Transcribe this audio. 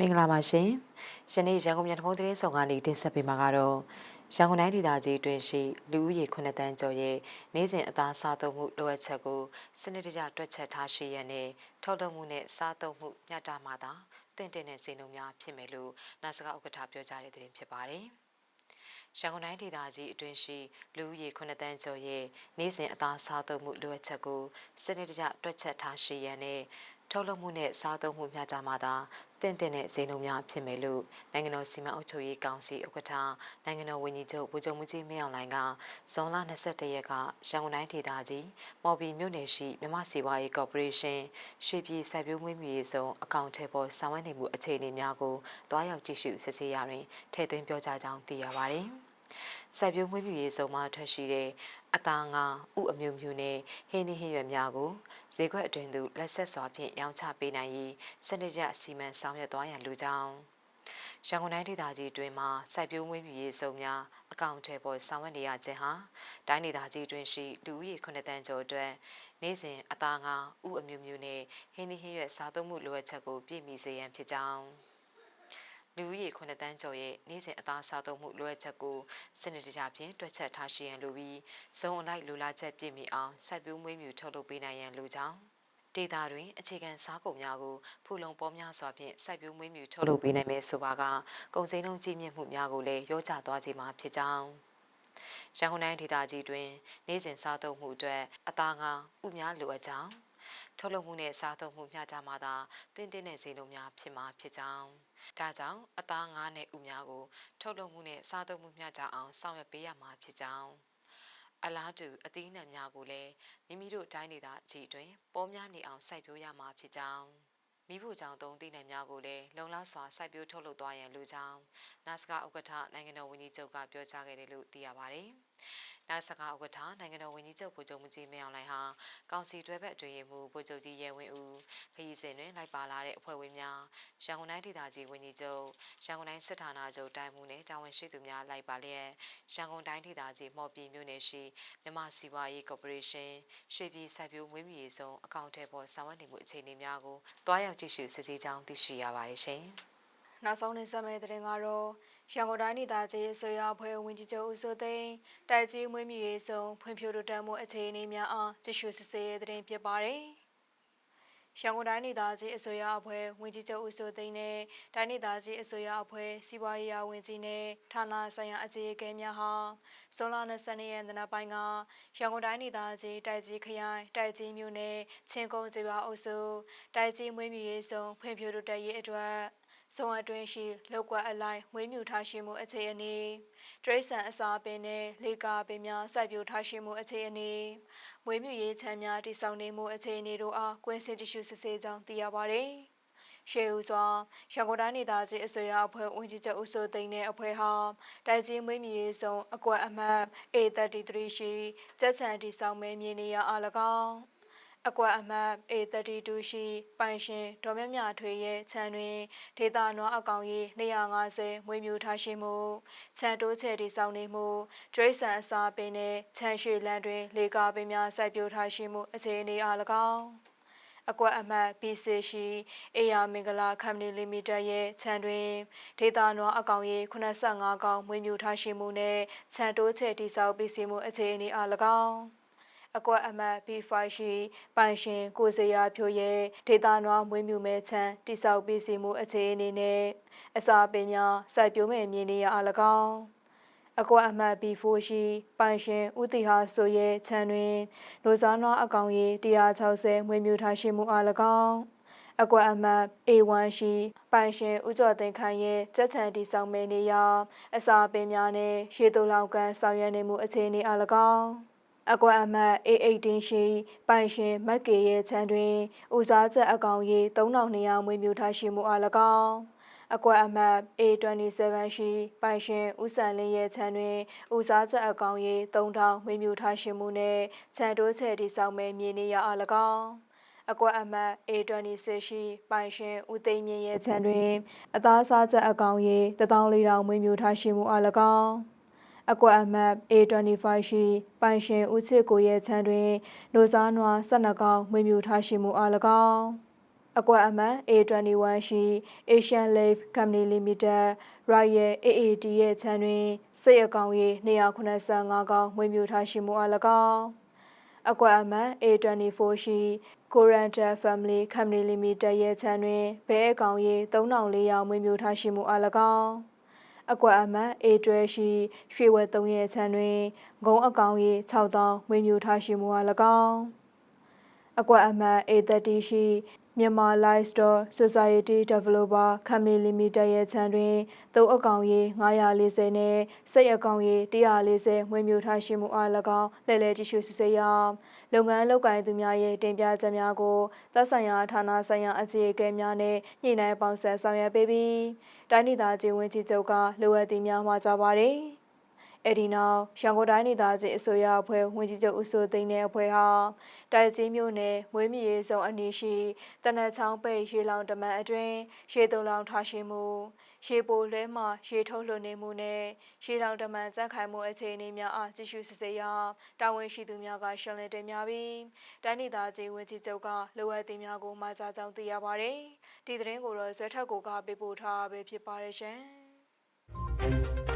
မင်္ဂလာပါရှင်။ယနေ့ရန်ကုန်မြို့ထမုံသတင်းဆောင်ကနေတင်ဆက်ပေးမှာကတော့ရန်ကုန်တိုင်းဒေသကြီးတွင်ရှိလူဦးရေ9တန်းကျော်ရဲ့နေ့စဉ်အသားစားသုံးမှုလိုအပ်ချက်ကိုစနစ်တကျတွက်ချက်ထားရှိရတဲ့ထောက်လုပ်မှုနဲ့စားသုံးမှုညှတာမှသာတင့်တယ်တဲ့စိန်လုံးများဖြစ်မယ်လို့နာစကဥက္ကဋ္ဌပြောကြားတဲ့သတင်းဖြစ်ပါတယ်။ရန်ကုန်တိုင်းဒေသကြီးအတွင်းရှိလူဦးရေ9တန်းကျော်ရဲ့နေ့စဉ်အသားစားသုံးမှုလိုအပ်ချက်ကိုစနစ်တကျတွက်ချက်ထားရှိရတဲ့ထုတ်လုပ်မှုနဲ့စားသုံးမှုမျှတမှသာ တင့်တဲ့ဈေးနှုန်းများဖြစ်မယ်လို့နိုင်ငံတော်စီမံအုပ်ချုပ်ရေးကောင်စီဥက္ကဋ္ဌနိုင်ငံတော်ဝန်ကြီးချုပ်ဗိုလ်ချုပ်မှုကြီးမင်းအောင်လှိုင်ကဇွန်လ22ရက်ကရန်ကုန်တိုင်းဒေသကြီးမော်ဘီမြို့နယ်ရှိမြမစီဝါရေးကော်ပိုရေးရှင်းရွှေပြည်စိုက်ပျိုးမွေးမြူရေးဆောင်အကောင့်ထဲပေါ်ဆောင်ရွက်နေမှုအခြေအနေများကိုတွားရောက်ကြည့်ရှုစစ်ဆေးရာတွင်ထည့်သွင်းပြောကြားကြောင်းသိရပါတယ်။စိုက်ပျိုးမွေးမြူရေးစုံမှထွက်ရှိတဲ့ အသားငါဥအမျိုးမျိုးနဲ့ဟင်းသီးဟင်းရွက်များကိုဈေးကွက်အတွင်သို့လက်ဆက်စွာဖြင့်ရောင်းချပေးနိုင်ရေးစနစ်ကျစီမံဆောင်ရွက်သွားရန်လိုကြောင်းရန်ကုန်တိုင်းဒေသကြီးတွင်မှစိုက်ပျိုးမွေးမြူရေးစုံများအကောင့်ထဲပေါ်ဆောင်ရွက်နေရခြင်းဟာတိုင်းဒေသကြီးတွင်ရှိလူဦးရေ9တန်းကျော်အတွက်နေ့စဉ်အသားငါဥအမျိုးမျိုးနဲ့ဟင်းသီးဟင်းရွက်စားသုံးမှုလိုအပ်ချက်ကိုပြည့်မီစေရန်ဖြစ်ကြောင်း လူဦးရေ9တန်းကျော်ရဲ့နေ့စဉ်အသားစားသုံးမှုလိုအပ်ချက်ကိုစနစ်တကျဖြင့်တွက်ချက်ထားရှိရန်လိုပြီးဇုံအလိုက်လူလာချက်ပြည့်မီအောင်စိုက်ပျိုးမွေးမြူထုတ်လုပ်ပေးနိုင်ရန်လိုကြောင်းဒေတာတွင်အခြေခံစားကုန်များကိုဖူလုံပေါ်များစွာဖြင့်စိုက်ပျိုးမွေးမြူထုတ်လုပ်ပေးနိုင်မယ်ဆိုပါကကုန်စည်နှုန်းကြီးမြင့်မှုများကိုလည်းရောကြသွားစေမှာဖြစ်ကြောင်းရန်ကုန်တိုင်းဒေသကြီးတွင် နေ့စဉ်စားသုံးမှုအတွက်အသားငါဥများလိုအပ်ကြောင်း ထုတ်လုပ်မှုနဲ့စားသုံးမှုမျှတမှသာတင်းတင်းတဲ့ဈေးနှုန်းများဖြစ်မှာဖြစ်ကြောင်းဒါကြောင့်အသားငါးနဲ့ဥများကို ထုတ်လုပ်မှုနဲ့စားသုံးမှုမျှတအောင်ဆောင်ရွက်ပေးရမှာဖြစ်ကြောင်းအလားတူအသီးနှံများကိုလည်းမိမိတို့တိုင်းဒေသအကြီးတွင်ပေါ်များနေအောင်စိုက်ပျိုးရမှာဖြစ်ကြောင်းမိဖို့ကြောင့်သုံးသီးနှံများကိုလည်းလုံလောက်စွာစိုက်ပျိုးထုတ်လုပ်သွားရန်လိုကြောင်းနာစကဥက္ကဋ္ဌနိုင်ငံတော်ဝန်ကြီးချုပ်ကပြောကြားခဲ့တယ်လို့သိရပါတယ်။ နောက်စကားဥက္ကဋ္ဌနိုင်ငံတော်ဝန်ကြီးချုပ်ဗိုလ်ချုပ်မကြီးမင်းအောင်လှိုင်ဟာကောင်စီတွဲဘက်အတွင်းရေးမှူးဗိုလ်ချုပ်ကြီးရဲဝင်းဦးခရီးစဉ်တွင်လိုက်ပါလာတဲ့အဖွဲ့ဝင်များရန်ကုန်တိုင်းဒေသကြီးဝန်ကြီးချုပ်ရန်ကုန်တိုင်းစစ်ဌာနချုပ်တိုင်းမှူးနဲ့တာဝန်ရှိသူများလိုက်ပါလျက်ရန်ကုန်တိုင်းဒေသကြီးမော်ပြည်မြို့နယ်ရှိမြမစီဝါရေးကော်ပိုရေးရှင်းရွှေပြည်စိုက်ပျိုးမွေးမြူရေးဆောင်အကောင့်ထဲပေါ်ဆောင်ရွက်နေမှုအခြေအနေများကိုတွားရောက်ကြည့်ရှုစစ်ဆေးကြောင်းသိရှိရပါတယ်ရှင်။နောက်ဆုံးနေဆက်မဲ့တဲ့တင်ကတော့ ရန်ကုန်တိုင်းဒေသကြီးအစိုးရအဖွဲ့ဝင်ကြီးချုပ်ဦးစိုးသိန်းတိုက်ကြီးမွေးမြူရေးဆောင်ဖွံ့ဖြိုးတိုးတက်မှုအခြေအနေများအားကြည့်ရှုစစ်ဆေးတဲ့တင်ဖြစ်ပါတယ်။ရန်ကုန်တိုင်းဒေသကြီးအစိုးရအဖွဲ့ဝင်ကြီးချုပ်ဦးစိုးသိန်းနဲ့တိုင်းဒေသကြီးအစိုးရအဖွဲ့စီးပွားရေးရာဝန်ကြီးနဲ့ဌာနဆိုင်ရာအကြီးအကဲများဟာဇွန်လ22ရက်နေ့ပိုင်းကရန်ကုန်တိုင်းဒေသကြီးတိုက်ကြီးခရိုင်တိုက်ကြီးမြို့နယ်ချင်းကုန်းကျေးရွာအုပ်စုတိုက်ကြီးမွေးမြူရေးဆောင်ဖွံ့ဖြိုးတိုးတက်ရေးအတွက် ဇုံအတွင်းရှိလောက်ကွက်အလိုက်မွေးမြူထားရှိမှုအခြေအနေတရိษံအစာပင်နဲ့လေကာပင်များစိုက်ပျိုးထားရှိမှုအခြေအနေမွေးမြူရေးချမ်းများတည်ဆောက်နေမှုအခြေအနေတို့အားကွင်းစင်တ िश စစ်ဆေးကြောင်းသိရပါသည်ရှေးဦးစွာရန်ကုန်တိုင်းဒေသကြီးအစိုးရအဖွဲ့ဝန်ကြီးချုပ်ဦးစိုးသိန်းနဲ့အဖွဲ့ဟာတိုက်ကြီးမွေးမြူရေးဆောင်အကွက်အမှတ် A33 ရှိကြက်ချန်တီဆောင်မဲမြေနေရအား၎င်း အကွက်အမှတ် A32 ရှိပိုင်ရှင်ဒေါ်မြမြထွေရဲ့ခြံတွင်ဒေတာနွားအကောင်ရေး250မွေးမြူထားရှိမှုခြံတိုးချဲ့တည်ဆောက်နေမှုဒရိษံအစာပင်နဲ့ခြံရွှေလန်းတွင် လေကာပင်များစိုက်ပျိုးထားရှိမှုအခြေအနေအား၎င်းအကွက်အမှတ် B6 ရှိအေယာမင်္ဂလာ Company Limited ရဲ့ခြံတွင်ဒေတာနွားအကောင်ရေး85ကောင်မွေးမြူထားရှိမှုနဲ့ခြံတိုးချဲ့တည်ဆောက်ပြီးစီမှုအခြေအနေအား၎င်း အကွက်အမှတ် B5 ရှိပိုင်ရှင်ကိုစရာဖြိုရဲ့ဒေတာနွားမွေးမြူမဲချမ်းတိဆောက်ပြီးစီမှုအခြေအနေနဲ့အစာပင်များစိုက်ပျိုးမဲ့မြေနေရအား၎င်းအကွက်အမှတ် B4 ရှိပိုင်ရှင်ဦးတီဟာဆိုရဲ့ခြံတွင်လူစားနွားအကောင်ရေ160မွေးမြူထားရှိမှုအား၎င်းအကွက်အမှတ် A1 ရှိပိုင်ရှင်ဦးကျော်သိန်းခိုင်ရဲ့စက်ချံတီဆောင်မဲနေရအစာပင်များနဲ့ရေတူလောင်ကန်ဆောင်ရွက်နေမှုအခြေအနေအား၎င်း အကွက်အမှတ် A18 ရှိပိုင်ရှင်မက်ကေရဲ့ခြံတွင်ဦးစားချက်အကောင်ရေ3200မွေးမြူထားရှိမှုအား၎င်းအကွက်အမှတ် A27 ရှိပိုင်ရှင်ဦးစံလင်းရဲ့ခြံတွင်ဦးစားချက်အကောင်ရေ3000မွေးမြူထားရှိမှုနဲ့ခြံတိုးချဲ့တိဆောင်မဲ့မြေနေရအား၎င်းအကွက်အမှတ် A26 ရှိပိုင်ရှင်ဦးသိမ်းမြင့်ရဲ့ခြံတွင် အသားစားချက်အကောင်ရေ14000မွေးမြူထားရှိမှုအား၎င်း အကွက်အမှတ် A25 ရှိပိုင်ရှင်ဦးချစ်ကိုရဲ့ခြံတွင်လူစားနွား12ကောင်မွေးမြူထားရှိမှုအား၎င်းအကွက်အမှန် A21 ရှိ Asian Life Company Limited Royal AAD ရဲ့ခြံတွင်စိတ်အကောင်ရေ285ကောင်မွေးမြူထားရှိမှုအ၎င်းအကွက်အမှန် A24 ရှိ Coranta Family Company Limited ရဲ့ခြံတွင်ဘဲအကောင်ရေ3400မွေးမြူထားရှိမှုအ၎င်း အကွက်အမှန် A12 ရှိရွှေဝက်3ရဲ့ခြံတွင်ဂုံးအကောင်ရေ6000မွေးမြူထားရှိမှုအ၎င်းအကွက်အမှတ် A30 ရှိ မြန်မာ Livestock Society Developer Company Limited ရဲ့ခြံတွင်သုံးအကောင်ရေ940နဲ့စိတ်အကောင်ရေ140မွေးမြူထားရှိမှုအား၎င်းလှည့်လည်ကြည့်ရှုစစ်ဆေးရလုပ်ငန်းလုပ်ကိုင်သူများရဲ့တင်ပြချက်များကိုသက်ဆိုင်ရာဌာနဆိုင်ရာအခြေအကဲများနဲ့ညှိနှိုင်းပေါင်းဆက်ဆောင်ရွက်ပေးပြီးတိုင်းဒေသကြီးဝန်ကြီးချုပ်ကလိုအပ်သည့်များမှာကြပါသည် အဲ့ဒီနောက်ရန်ကုန်တိုင်းဒေသကြီးအစိုးရအဖွဲ့ဝန်ကြီးချုပ်ဦးစိုးသိန်းတဲ့အဖွဲ့ဟာတိုက်ကြီးမြို့နယ်မွေးမြူရေးဆောင်အနီးရှိတနက်ချောင်းပိတ်ရေလောင်တမန်အတွင်းရေတုံလောင်ထားရှိမှုရေပိုလွဲမှရေထုတ်လွှတ်နေမှုနဲ့ရေလောင်တမန်ကြန့်ခိုင်မှုအခြေအနေများအားကြည့်ရှုစစ်ဆေးရာတာဝန်ရှိသူများကရှင်းလင်းတင်ပြပြီးတိုင်းဒေသကြီးဝန်ကြီးချုပ်ကလိုအပ်သည့်များကိုမှာကြားကြောင်းသိရပါတယ်ဒီသတင်းကိုတော့ဇွဲထက်ကိုကပေးပို့ထားပဲဖြစ်ပါတယ်ရှင်